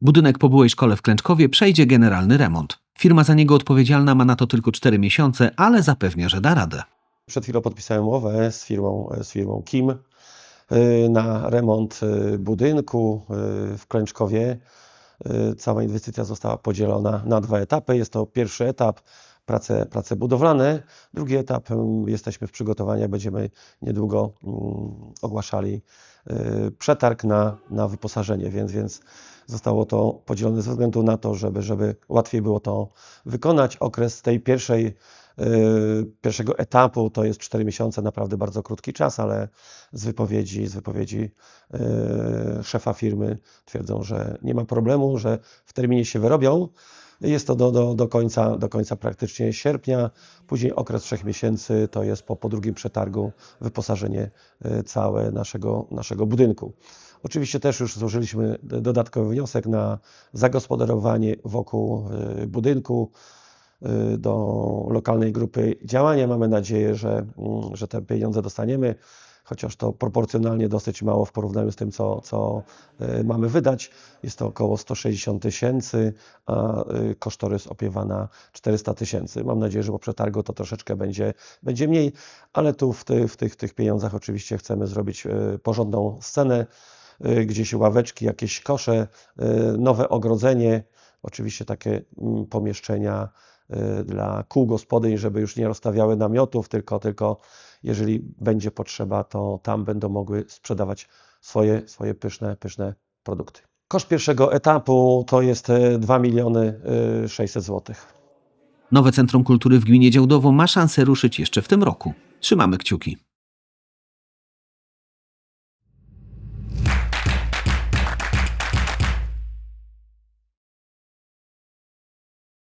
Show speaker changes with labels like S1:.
S1: Budynek po byłej szkole w Klęczkowie przejdzie generalny remont. Firma za niego odpowiedzialna ma na to tylko 4 miesiące, ale zapewnia, że da radę.
S2: Przed chwilą podpisałem umowę z firmą, z firmą Kim y, na remont y, budynku y, w Klęczkowie. Cała inwestycja została podzielona na dwa etapy. Jest to pierwszy etap, prace, prace budowlane. Drugi etap, jesteśmy w przygotowaniach, będziemy niedługo mm, ogłaszali y, przetarg na, na wyposażenie, więc, więc zostało to podzielone ze względu na to, żeby, żeby łatwiej było to wykonać. Okres tej pierwszej Yy, pierwszego etapu to jest 4 miesiące, naprawdę bardzo krótki czas, ale z wypowiedzi, z wypowiedzi yy, szefa firmy twierdzą, że nie ma problemu, że w terminie się wyrobią. Jest to do, do, do, końca, do końca praktycznie sierpnia. Później okres 3 miesięcy to jest po, po drugim przetargu wyposażenie yy, całe naszego, naszego budynku. Oczywiście też już złożyliśmy dodatkowy wniosek na zagospodarowanie wokół yy, budynku y, do lokalnej grupy działania. Mamy nadzieję, że, mm, że te pieniądze dostaniemy, chociaż to proporcjonalnie dosyć mało w porównaniu z tym, co, co y, mamy wydać. Jest to około 160 tysięcy, a y, kosztorys opiewa na 400 tysięcy. Mam nadzieję, że po przetargu to troszeczkę będzie, będzie mniej, ale tu w, ty, w, tych, w tych pieniądzach oczywiście chcemy zrobić y, porządną scenę, gdzieś ławeczki, jakieś kosze, nowe ogrodzenie, oczywiście takie mm, pomieszczenia y, dla kół gospodyń, żeby już nie rozstawiały namiotów, tylko, tylko jeżeli będzie potrzeba, to tam będą mogły sprzedawać swoje, swoje pyszne, pyszne produkty. Koszt pierwszego etapu to jest y, 2 miliony y, 600 złotych.
S1: Nowe Centrum Kultury w gminie Działdowo ma szansę ruszyć jeszcze w tym roku. Trzymamy kciuki.